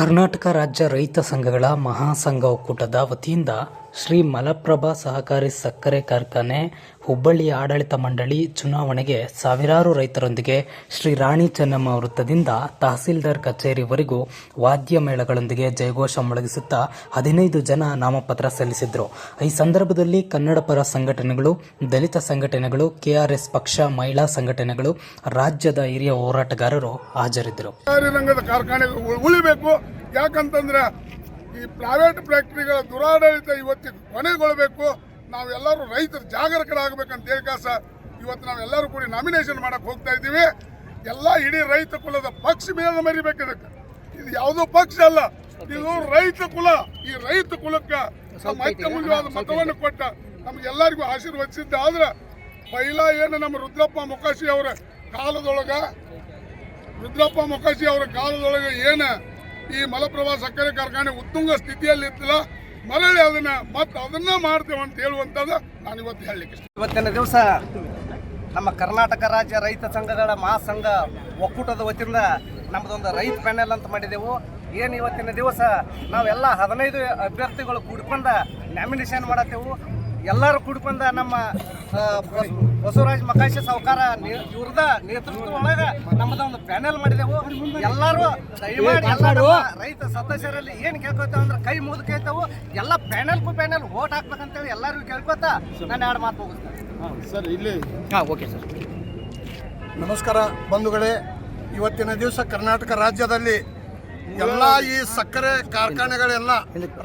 ಕರ್ನಾಟಕ ರಾಜ್ಯ ರೈತ ಸಂಘಗಳ ಮಹಾಸಂಘ ಒಕ್ಕೂಟದ ವತಿಯಿಂದ ಶ್ರೀ ಮಲಪ್ರಭಾ ಸಹಕಾರಿ ಸಕ್ಕರೆ ಕಾರ್ಖಾನೆ, ಹುಬ್ಬಳ್ಳಿ ಆಡಳಿತ ಮಂಡಳಿ ಚುನಾವಣೆಗೆ ಸಾವಿರಾರು ರೈತರೊಂದಿಗೆ ಶ್ರೀ ರಾಣಿ ಚೆನ್ನಮ್ಮ ವೃತ್ತದಿಂದ ತಹಸೀಲ್ದಾರ್ ಕಚೇರಿವರೆಗೂ ವಾದ್ಯ ಮೇಳಗಳೊಂದಿಗೆ ಜಯಘೋಷ ಮೊಳಗಿಸುತ್ತಾ ಹದಿನೈದು ಜನ ನಾಮಪತ್ರ ಸಲ್ಲಿಸಿದ್ರು. ಈ ಸಂದರ್ಭದಲ್ಲಿ ಕನ್ನಡ ಪರ ಸಂಘಟನೆಗಳು, ದಲಿತ ಸಂಘಟನೆಗಳು, ಕೆಆರ್ಎಸ್ ಪಕ್ಷ, ಮಹಿಳಾ ಸಂಘಟನೆಗಳು, ರಾಜ್ಯದ ಹಿರಿಯ ಹೋರಾಟಗಾರರು ಹಾಜರಿದ್ದರು. ಈ ಪ್ರೈವೇಟ್ ಫ್ಯಾಕ್ಟ್ರಿಗಳ ದುರಾಡಳಿತ ಇವತ್ತಿಗೆ ಕೊನೆಗೊಳ್ಳಬೇಕು ನಾವೆಲ್ಲರೂ ರೈತರು ಜಾಗರೂಕರಾಗಬೇಕಂತ ಹೇಳಿಕ ಸರ್ ಇವತ್ತು ನಾವೆಲ್ಲರೂ ಕೂಡಿ ನಾಮಿನೇಷನ್ ಮಾಡಕ್ಕೆ ಹೋಗ್ತಾ ಇದ್ದೀವಿ. ಎಲ್ಲ ಇಡೀ ರೈತ ಕುಲದ ಪಕ್ಷ ಮೇಲೆ ಮರಿಬೇಕು ಇದಕ್ಕೆ. ಇದು ಯಾವುದೋ ಪಕ್ಷ ಅಲ್ಲ ಇದು ರೈತ ಕುಲ. ಈ ರೈತ ಕುಲಕ್ಕೆ ಅತ್ಯಮೂಲ್ಯವಾದ ಮತವನ್ನು ಕೊಟ್ಟ ನಮ್ಗೆಲ್ಲರಿಗೂ ಆಶೀರ್ವದಿಸಿದ್ದ ಆದ್ರೆ ಪೈಲ ಏನು ನಮ್ಮ ರುದ್ರಪ್ಪ ಮೊಕಾಶಿ ಅವರ ಕಾಲದೊಳಗ ರುದ್ರಪ್ಪ ಮೊಕಾಶಿ ಅವರ ಕಾಲದೊಳಗೆ ಏನ ಈ ಮಲಪ್ರಭಾ ಸಕ್ಕರೆ ಕಾರ್ಖಾನೆ ಉತ್ತುಂಗ ಸ್ಥಿತಿಯಲ್ಲಿ ಇತ್ತಲ್ಲ ಮರಳಿ ಅದನ್ನ ಮತ್ತೆ ಅದನ್ನ ಮಾಡ್ತೇವೆ ಅಂತ ಹೇಳುವಂತದ್ದು ನಾನು ಇವತ್ತು ಹೇಳಲಿಕ್ಕೆ ಇವತ್ತಿನ ದಿವಸ ನಮ್ಮ ಕರ್ನಾಟಕ ರಾಜ್ಯ ರೈತ ಸಂಘಗಳ ಮಹಾಸಂಘ ಒಕ್ಕೂಟದ ವತಿಯಿಂದ ನಮ್ಮದೊಂದು ರೈತ ಪ್ಯಾನೆಲ್ ಅಂತ ಮಾಡಿದೆವು. ಏನು ಇವತ್ತಿನ ದಿವಸ ನಾವೆಲ್ಲ ಹದಿನೈದು ಅಭ್ಯರ್ಥಿಗಳು ಕೂಡ್ಕೊಂಡ ನ್ಯಾಮಿನೇಷನ್ ಮಾಡತ್ತೇವು. ಎಲ್ಲರೂ ಕೂಡ್ಕೊಂಡ ನಮ್ಮ ಬಸವರಾಜ್ ಮಕಾಶ ಸಾವುಕಾರ ಇವ್ರದ ನೇತೃತ್ವ ಒಳಗ ನಮ್ಮದೊಂದು ಪ್ಯಾನೆಲ್ ಮಾಡಿದೆವು. ಎಲ್ಲರೂ ದಯಮಾಡಿ ಎಲ್ಲ ರೈತ ಸದಸ್ಯರಲ್ಲಿ ಏನು ಕೇಳ್ಕೊತೇವೆ ಅಂದ್ರೆ ಕೈ ಮುಗಿದು ಕೇಳ್ತಾವು ಎಲ್ಲ ಪ್ಯಾನೆಲ್ ಕು ಪ್ಯಾನೆಲ್ ಓಟ್ ಹಾಕ್ಬೇಕಂತೇಳಿ ಎಲ್ಲರಿಗೂ ಕೇಳ್ಕೊತ ನಾನು ಎರಡು ಮಾತು ಮುಗಿಸ್ತೇನೆ. ಸರ್ ಇಲ್ಲಿ. Okay sir. ನಮಸ್ಕಾರ ಬಂಧುಗಳೇ. ಇವತ್ತಿನ ದಿವಸ ಕರ್ನಾಟಕ ರಾಜ್ಯದಲ್ಲಿ ಎಲ್ಲ ಈ ಸಕ್ಕರೆ ಕಾರ್ಖಾನೆಗಳೆಲ್ಲ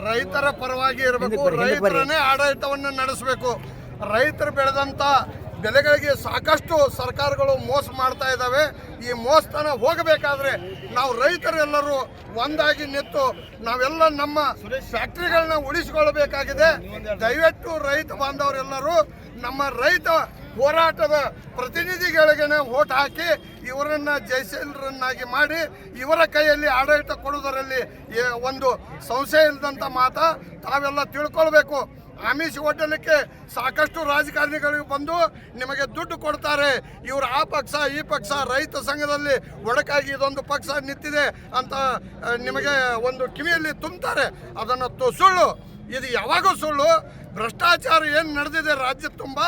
ರೈತರ ಪರವಾಗಿ ಇರಬೇಕು. ರೈತರನ್ನೇ ಆಡಳಿತವನ್ನು ನಡೆಸಬೇಕು. ರೈತರು ಬೆಳೆದಂತ ಬೆಲೆಗಳಿಗೆ ಸಾಕಷ್ಟು ಸರ್ಕಾರಗಳು ಮೋಸ ಮಾಡ್ತಾ ಇದ್ದಾವೆ. ಈ ಮೋಸತನ ಹೋಗಬೇಕಾದ್ರೆ ನಾವು ರೈತರೆಲ್ಲರೂ ಒಂದಾಗಿ ನಿಂತು ನಾವೆಲ್ಲ ನಮ್ಮ ಫ್ಯಾಕ್ಟ್ರಿಗಳನ್ನ ಉಳಿಸಿಕೊಳ್ಳಬೇಕಾಗಿದೆ. ದಯವಿಟ್ಟು ರೈತ ಬಾಂಧವರೆಲ್ಲರೂ ನಮ್ಮ ರೈತ ಹೋರಾಟದ ಪ್ರತಿನಿಧಿಗಳಿಗೆ ಓಟ್ ಹಾಕಿ ಇವರನ್ನ ಜಯಶೀಲರನ್ನಾಗಿ ಮಾಡಿ ಇವರ ಕೈಯಲ್ಲಿ ಆಡಳಿತ ಕೊಡುವುದರಲ್ಲಿ ಒಂದು ಸಂಶಯ ಇಲ್ಲದಂತ ಮಾತ ತಾವೆಲ್ಲ ತಿಳ್ಕೊಳ್ಬೇಕು. ಆಮಿಷ ಒಡ್ಡಲಿಕ್ಕೆ ಸಾಕಷ್ಟು ರಾಜಕಾರಣಿಗಳು ಬಂದು ನಿಮಗೆ ದುಡ್ಡು ಕೊಡ್ತಾರೆ. ಇವರು ಆ ಪಕ್ಷ, ಈ ಪಕ್ಷ, ರೈತ ಸಂಘದಲ್ಲಿ ಒಡಕಾಗಿ ಇದೊಂದು ಪಕ್ಷ ನಿಂತಿದೆ ಅಂತ ನಿಮಗೆ ಒಂದು ಕಿವಿಯಲ್ಲಿ ತುಂಬುತ್ತಾರೆ ಅದನ್ನು ಸುಳ್ಳು. ಇದು ಯಾವಾಗೂ ಸುಳ್ಳು. ಭ್ರಷ್ಟಾಚಾರ ಏನು ನಡೆದಿದೆ ರಾಜ್ಯ ತುಂಬ,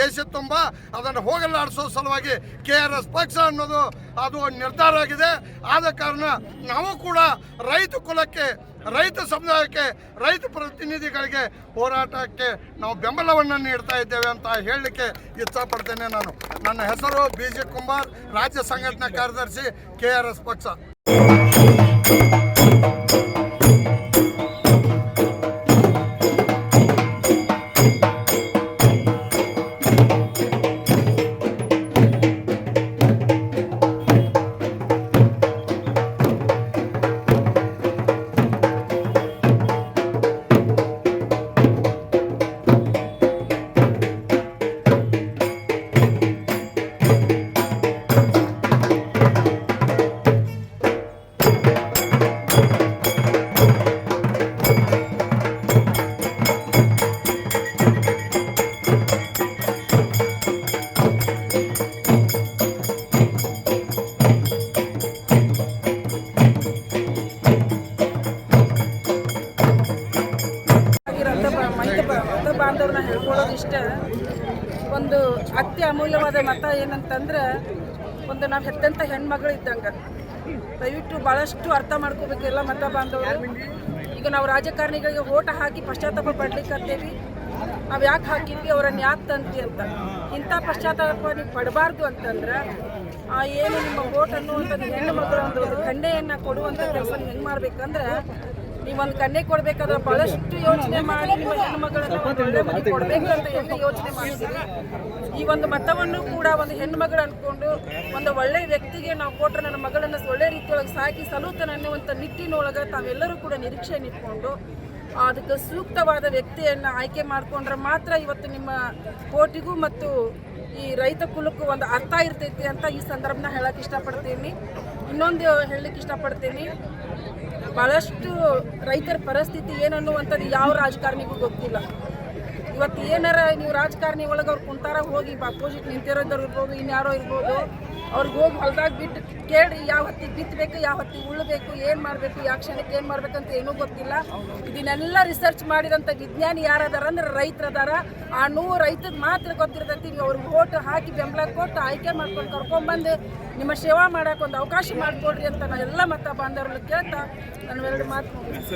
ದೇಶ ತುಂಬ, ಅದನ್ನು ಹೋಗಲಾಡಿಸೋ ಸಲುವಾಗಿ ಕೆ ಆರ್ ಎಸ್ ಪಕ್ಷ ಅನ್ನೋದು ಅದು ನಿರ್ಧಾರ ಆಗಿದೆ. ಆದ ಕಾರಣ ನಾವು ಕೂಡ ರೈತ ಕುಲಕ್ಕೆ, ರೈತ ಸಮುದಾಯಕ್ಕೆ, ರೈತ ಪ್ರತಿನಿಧಿಗಳಿಗೆ ಹೋರಾಟಕ್ಕೆ ನಾವು ಬೆಂಬಲವನ್ನು ನೀಡ್ತಾ ಇದ್ದೇವೆ ಅಂತ ಹೇಳಲಿಕ್ಕೆ ಇಷ್ಟಪಡ್ತೇನೆ ನಾನು. ನನ್ನ ಹೆಸರು ಬಿ ಜೆ ಕುಮಾರ್ ರಾಜ್ಯ ಸಂಘಟನಾ ಕಾರ್ಯದರ್ಶಿ ಕೆ ಆರ್ ಎಸ್ ಪಕ್ಷ. ಬಾಂಧವ್ರನ್ನ ಹೇಳ್ಕೊಳ್ಳೋದು ಇಷ್ಟ. ಒಂದು ಅತಿ ಅಮೂಲ್ಯವಾದ ಮತ ಏನಂತಂದ್ರೆ, ಒಂದು ನಾವು ಹೆತ್ತಂಥ ಹೆಣ್ಮಗಳು ಇದ್ದಂಗೆ. ದಯವಿಟ್ಟು ಭಾಳಷ್ಟು ಅರ್ಥ ಮಾಡ್ಕೋಬೇಕು ಎಲ್ಲ ಮತ ಬಾಂಧವರು. ಈಗ ನಾವು ರಾಜಕಾರಣಿಗಳಿಗೆ ಓಟ ಹಾಕಿ ಪಶ್ಚಾತ್ತಾಪ ಪಡ್ಲಿಕ್ಕಂತೇವಿ ನಾವು ಯಾಕೆ ಹಾಕಿದ್ವಿ? ಅವರನ್ನು ಯಾಕೆ ತಂದ್ವಿ ಅಂತ. ಇಂಥ ಪಶ್ಚಾತ್ತಾಪ ನೀವು ಪಡಬಾರ್ದು ಅಂತಂದ್ರೆ, ಆ ಏನು ನಿಮ್ಮ ಓಟ್ ಅನ್ನುವಂಥದ್ದು ಹೆಣ್ಣು ಮಕ್ಕಳ ಒಂದು ಕನ್ಯೆಯನ್ನು ಕೊಡುವಂಥ ಕೆಲಸ ಹೆಂಗೆ ಮಾಡ್ಬೇಕಂದ್ರೆ ನೀವೊಂದು ಕನ್ನೆ ಕೊಡ್ಬೇಕಾದ್ರೆ ಬಹಳಷ್ಟು ಯೋಚನೆ ಮಾಡಿ ನಿಮ್ಮ ಹೆಣ್ಣು ಮಗಳನ್ನ ಒಂದು ಕೊಡ್ಬೇಕು ಅಂತ ಎಲ್ಲ ಯೋಚನೆ ಮಾಡಿದ್ದೀರಿ? ಈ ಒಂದು ಮತವನ್ನು ಕೂಡ ಒಂದು ಹೆಣ್ಣು ಮಗಳು ಅನ್ಕೊಂಡು ಒಂದು ಒಳ್ಳೆ ವ್ಯಕ್ತಿಗೆ ನಾವು ಕೊಟ್ಟರೆ ನನ್ನ ಮಗಳನ್ನು ಒಳ್ಳೆ ರೀತಿಯೊಳಗೆ ಸಾಕಿ ಸಲೂತನ ಅನ್ನುವಂಥ ನಿಟ್ಟಿನೊಳಗೆ ತಾವೆಲ್ಲರೂ ಕೂಡ ನಿರೀಕ್ಷೆ ಇಟ್ಕೊಂಡು ಅದಕ್ಕೆ ಸೂಕ್ತವಾದ ವ್ಯಕ್ತಿಯನ್ನು ಆಯ್ಕೆ ಮಾಡಿಕೊಂಡ್ರೆ ಮಾತ್ರ ಇವತ್ತು ನಿಮ್ಮ ಕೋಟಿಗೂ ಮತ್ತು ಈ ರೈತ ಕುಲಕ್ಕೂ ಒಂದು ಅರ್ಥ ಇರ್ತೈತಿ ಅಂತ ಈ ಸಂದರ್ಭನ ಹೇಳಕ್ಕೆ ಇಷ್ಟಪಡ್ತೀನಿ. ಇನ್ನೊಂದು ಹೇಳಲಿಕ್ಕೆ ಇಷ್ಟಪಡ್ತೀನಿ. ಭಾಳಷ್ಟು ರೈತರ ಪರಿಸ್ಥಿತಿ ಏನನ್ನುವಂಥದ್ದು ಯಾವ ರಾಜಕಾರಣಿಗೂ ಗೊತ್ತಿಲ್ಲ. ಇವತ್ತು ಏನಾರ ನೀವು ರಾಜಕಾರಣಿ ಒಳಗೆ ಅವ್ರು ಕುಂತಾರ, ಹೋಗಿ ಅಪೋಸಿಟ್ ನಿಂತಿರೋದವ್ರು ಇರ್ಬೋದು, ಇನ್ಯಾರೋ ಇರ್ಬೋದು, ಅವ್ರಿಗೆ ಹೋಗಿ ಹೊಲ್ದಾಗ ಬಿಟ್ಟು ಕೇಳಿ ಯಾವ ಹೊತ್ತಿಗೆ ಬಿತ್ತಬೇಕು ಯಾವ ಹೊತ್ತಿಗೆ ಉಳ್ಬೇಕು, ಏನು ಮಾಡಬೇಕು, ಯಾವ ಕ್ಷಣಕ್ಕೆ ಏನು ಅಂತ ಏನೂ ಗೊತ್ತಿಲ್ಲ ಇದನ್ನೆಲ್ಲ ರಿಸರ್ಚ್ ಮಾಡಿದಂಥ ವಿಜ್ಞಾನಿ ಯಾರದಾರ ಅಂದ್ರೆ ರೈತರು ಅದಾರ ಆ ನೂರು ರೈತದ ಮಾತ್ರ ಗೊತ್ತಿರ್ತೈತಿ, ನೀವು ಅವ್ರಿಗೆ ಓಟ್ ಹಾಕಿ ಬೆಂಬಲ ಕೊಟ್ಟು ಆಯ್ಕೆ ಮಾಡ್ಕೊಂಡು ಕರ್ಕೊಂಡ್ಬಂದು ನಿಮ್ಮ ಸೇವಾ ಮಾಡೋಕೆ ಒಂದು ಅವಕಾಶ ಮಾಡಿಕೊಡ್ರಿ ಅಂತ ನಾವೆಲ್ಲ ಎಲ್ಲ ಮತ ಕೇಳ್ತಾ ನಾನು ಎರಡು ಮಾತು.